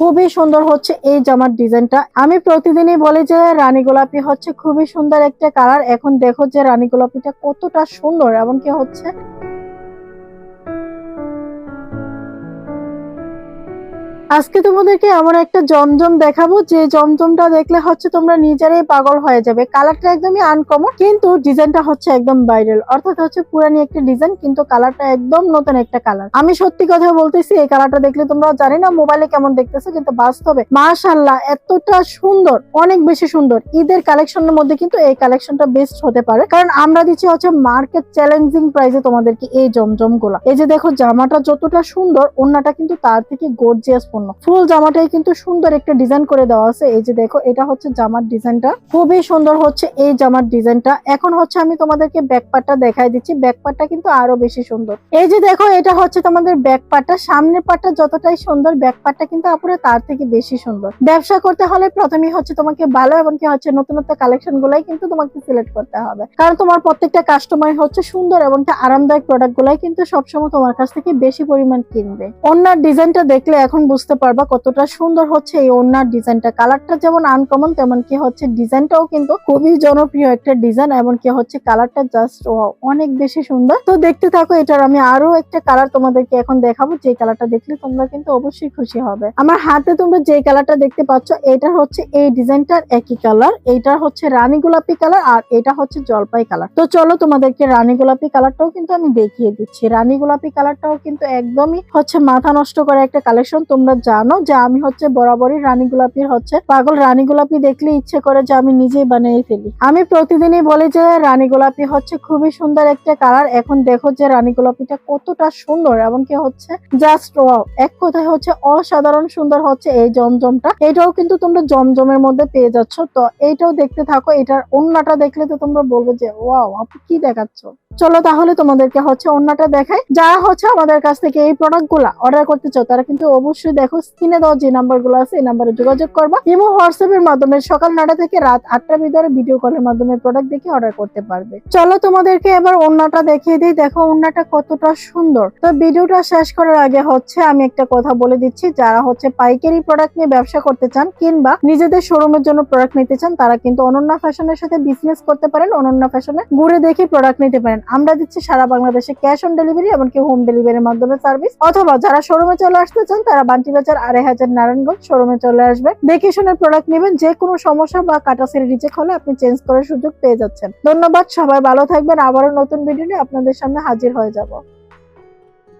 খুবই সুন্দর হচ্ছে এই জামার ডিজাইনটা। আমি প্রতিদিনই বলি যে রানী গোলাপি হচ্ছে খুবই সুন্দর একটা কালার। এখন দেখো যে রানী গোলাপিটা কতটা সুন্দর, এমনকি হচ্ছে আজকে তোমাদেরকে এমন একটা জমজম দেখাবো, যে জমজমটা দেখলে হচ্ছে তোমরা নিজেরাই পাগল হয়ে যাবে। কালারটা একদমই আনকমন কিন্তু ডিজাইনটা হচ্ছে একদম ভাইরাল অর্থাৎ হচ্ছে পুরানি একটা ডিজাইন, কিন্তু কালারটা একদম নতুন একটা কালার। আমি সত্যি কথা বলতেছি, এই কালারটা দেখলে তোমরা জানি না, মোবাইলে কেমন দেখতেছো, কিন্তু বাস্তবে মাশাল্লাহ এতটা সুন্দর, অনেক বেশি সুন্দর। ঈদের কালেকশনের মধ্যে কিন্তু এই কালেকশনটা বেস্ট হতে পারে। কারণ আমরা দিচ্ছি হচ্ছে মার্কেট চ্যালেঞ্জিং প্রাইসে তোমাদেরকে এই জমজমগুলা এই যে দেখো, জামাটা যতটা সুন্দর অন্যটা কিন্তু তার থেকে গর্জিয়াস পণ্য ফুল জামাটাই কিন্তু সুন্দর একটা ডিজাইন করে দেওয়া আছে। এই যে দেখো, এটা হচ্ছে জামার ডিজাইনটা খুবই সুন্দর হচ্ছে এই জামার ডিজাইনটা এখন হচ্ছে আমি তোমাদেরকে ব্যাক পার্টটা দেখাই দিচ্ছি। ব্যাক পার্টটা কিন্তু আরও বেশি সুন্দর। এই যে দেখো, এটা হচ্ছে তোমাদের ব্যাক পার্টটা সামনের পার্টটা যতটাই সুন্দর ব্যাক পার্টটা কিন্তু আপুরে তার থেকে বেশি সুন্দর। ব্যবসা করতে হলে প্রথমেই হচ্ছে তোমাকে ভালো এবং কি হচ্ছে নতুনত্ব কালেকশন গুলাই কিন্তু তোমাকে সিলেক্ট করতে হবে। কারণ তোমার প্রত্যেকটা কাস্টমার হচ্ছে সুন্দর এবং আরামদায়ক প্রোডাক্ট গুলাই কিন্তু সবসময় তোমার কাছ থেকে বেশি পরিমাণ কিনবে। ওনার ডিজাইনটা দেখলে এখন বুঝতে পারবা কতটা সুন্দর হচ্ছে এই ওনার ডিজাইনটা। কালারটা যেমন আনকমন তেমন কি হচ্ছে ডিজাইনটাও কিন্তু খুবই জনপ্রিয় একটা ডিজাইন, এমন কি হচ্ছে কালারটা জাস্ট অনেক বেশি সুন্দর। তো দেখতে থাকো, এটার আমি আরও একটা কালার তোমাদেরকে এখন দেখাবো যে কালারটা দেখলে তোমরা কিন্তু অবশ্যই খুশি হবে। আমার হাতে তোমরা যে কালারটা দেখতে পাচ্ছ এটা হচ্ছে এই ডিজাইনটার একই কালার এইটা হচ্ছে রানী গোলাপি কালার আর এটা হচ্ছে জলপাই কালার। তো চলো তোমাদেরকে রানী গোলাপি কালারটাও কিন্তু আমি দেখিয়ে দিচ্ছি। রানী গোলাপি কালারটাও কিন্তু একদমই হচ্ছে মাথা নষ্ট করা একটা কালেকশন তোমরা জানো যে আমি হচ্ছে বরাবরই রানী গোলাপির হচ্ছে পাগল। রানী গোলাপি দেখলে ইচ্ছে করে যে আমি নিজেই বানিয়ে ফেলি। আমি প্রতিদিনই বলি যে রানী গোলাপি হচ্ছে খুবই সুন্দর একটা কালার। এখন দেখো যে রানী গোলাপিটা কতটা সুন্দর এমনকি হচ্ছে জাস্ট এক কথায় হচ্ছে অসাধারণ সুন্দর হচ্ছে এই জমজমটা। এটাও কিন্তু তোমরা জমজমের মধ্যে পেয়ে যাচ্ছ। তো এইটাও দেখতে থাকো, এটার অন্যটা দেখলে তো তোমরা বলবে যে ওয়াও আপনি কি দেখাচ্ছ? চলো তাহলে তোমাদেরকে হচ্ছে অন্যটা দেখাই। যারা হচ্ছে আমাদের কাছ থেকে এই প্রোডাক্টগুলা অর্ডার করতে চাও, তারা কিন্তু অবশ্যই দেখো স্ক্রিনে দেওয়া যে নাম্বারগুলো আছে, এই নাম্বারে যোগাযোগ করবা। ইমো হোয়াটসঅ্যাপ এর মাধ্যমে সকাল নটা থেকে রাত আটটার ভিতরে ভিডিও কলের মাধ্যমে প্রোডাক্ট দেখে অর্ডার করতে পারবে। চলো তোমাদেরকে এবার অন্যটা দেখিয়ে দিই। দেখো অন্যটা কতটা সুন্দর। তো ভিডিওটা শেষ করার আগে হচ্ছে আমি একটা কথা বলে দিচ্ছি। যারা হচ্ছে পাইকারি প্রোডাক্ট নিয়ে ব্যবসা করতে চান কিংবা নিজেদের শোরুমের জন্য প্রোডাক্ট নিতে চান, তারা কিন্তু অনন্যা ফ্যাশনের সাথে বিজনেস করতে পারেন। অনন্যা ফ্যাশনে ঘুরে দেখে প্রোডাক্ট নিতে পারেন। আমরা দিচ্ছি সারা বাংলাদেশে ক্যাশ অন ডেলিভারি এমনকি হোম ডেলিভারির মাধ্যমে সার্ভিস অথবা যারা শোরুমে চলে আসতে চান, তারা বান্টি বাজার আড়াই হাজার নারায়ণগঞ্জ শোরুমে চলে আসবেন। দেখে শুনে প্রোডাক্ট নেবেন, যে কোনো সমস্যা বা কাটা রিচেক হলে আপনি চেঞ্জ করার সুযোগ পেয়ে যাচ্ছেন। ধন্যবাদ, সবাই ভালো থাকবেন। আবারও নতুন ভিডিও নিয়ে আপনাদের সামনে হাজির হয়ে যাব।